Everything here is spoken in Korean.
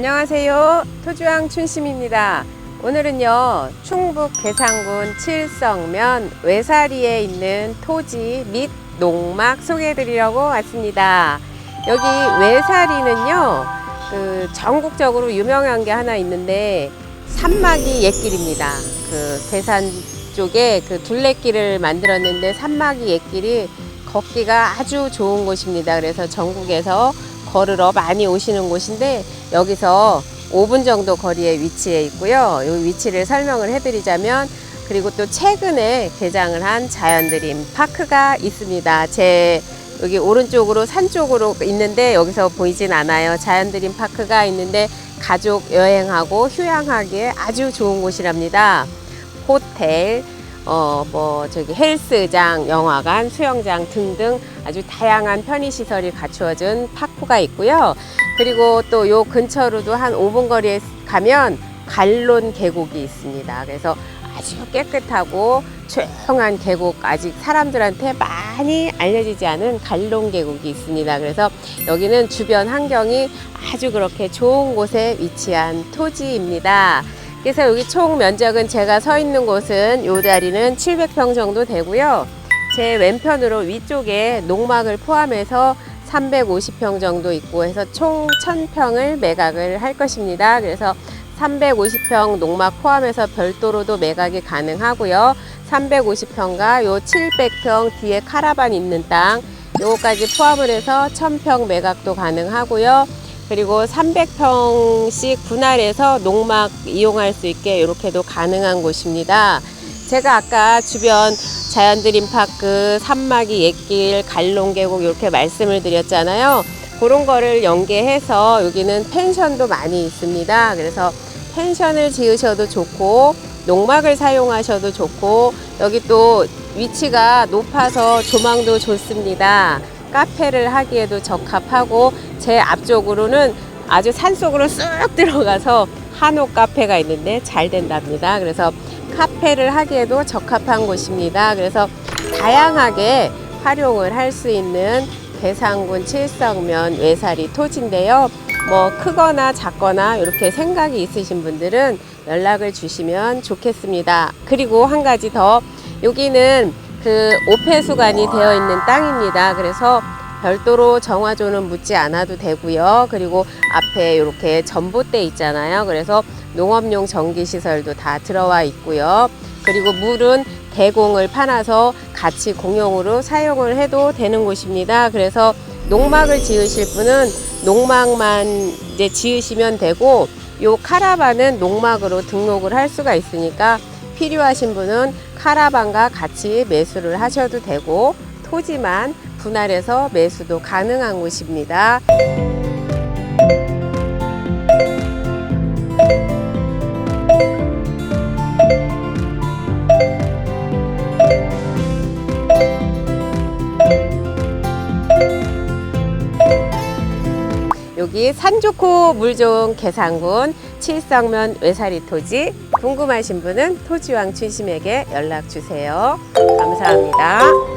안녕하세요. 토주왕 춘심입니다. 오늘은요, 충북 계상군 칠성면 외사리에 있는 토지 및 농막 소개해 드리려고 왔습니다. 여기 외사리는요, 그 전국적으로 유명한 게 하나 있는데 산막이 옛길입니다. 그 계산 쪽에 그 둘레길을 만들었는데 산막이 옛길이 걷기가 아주 좋은 곳입니다. 그래서 전국에서 걸으러 많이 오시는 곳인데 여기서 5분 정도 거리에 위치해 있고요. 이 위치를 설명을 해드리자면 그리고 또 최근에 개장을 한 자연드림 파크가 있습니다. 제 여기 오른쪽으로 산 쪽으로 있는데 여기서 보이진 않아요. 자연드림 파크가 있는데 가족 여행하고 휴양하기에 아주 좋은 곳이랍니다. 호텔, 어, 뭐, 저기 헬스장, 영화관, 수영장 등등 아주 다양한 편의시설이 갖추어진 파크가 있고요. 그리고 또 요 근처로도 한 5분 거리에 가면 갈론 계곡이 있습니다. 그래서 아주 깨끗하고 조용한 계곡, 아직 사람들한테 많이 알려지지 않은 갈론 계곡이 있습니다. 그래서 여기는 주변 환경이 아주 그렇게 좋은 곳에 위치한 토지입니다. 그래서 여기 총 면적은 제가 서 있는 곳은 요 자리는 700평 정도 되고요. 제 왼편으로 위쪽에 농막을 포함해서 350평 정도 있고 해서 총 1000평을 매각을 할 것입니다. 그래서 350평 농막 포함해서 별도로도 매각이 가능하고요. 350평과 요 700평 뒤에 카라반 있는 땅 요거까지 포함을 해서 1000평 매각도 가능하고요. 그리고 300평씩 분할해서 농막 이용할 수 있게 이렇게도 가능한 곳입니다. 제가 아까 주변 자연드림파크, 산막이 옛길, 갈롱계곡 이렇게 말씀을 드렸잖아요. 그런 거를 연계해서 여기는 펜션도 많이 있습니다. 그래서 펜션을 지으셔도 좋고 농막을 사용하셔도 좋고 여기 또 위치가 높아서 조망도 좋습니다. 카페를 하기에도 적합하고 제 앞쪽으로는 아주 산속으로 쑥 들어가서 한옥 카페가 있는데 잘 된답니다. 그래서 카페를 하기에도 적합한 곳입니다. 그래서 다양하게 활용을 할 수 있는 계상군 칠성면 외사리 토지인데요. 뭐 크거나 작거나 이렇게 생각이 있으신 분들은 연락을 주시면 좋겠습니다. 그리고 한 가지 더 여기는 그 오폐수관이 되어 있는 땅입니다. 그래서 별도로 정화조는 묻지 않아도 되고요. 그리고 앞에 이렇게 전봇대 있잖아요. 그래서 농업용 전기 시설도 다 들어와 있고요. 그리고 물은 대공을 파놔서 같이 공용으로 사용을 해도 되는 곳입니다. 그래서 농막을 지으실 분은 농막만 이제 지으시면 되고 요 카라반은 농막으로 등록을 할 수가 있으니까 필요하신 분은 카라반과 같이 매수를 하셔도 되고 토지만 분할해서 매수도 가능한 곳입니다. 여기 산 좋고 물 좋은 계상군 칠성면 외사리 토지 궁금하신 분은 토지왕 춘심에게 연락 주세요. 감사합니다.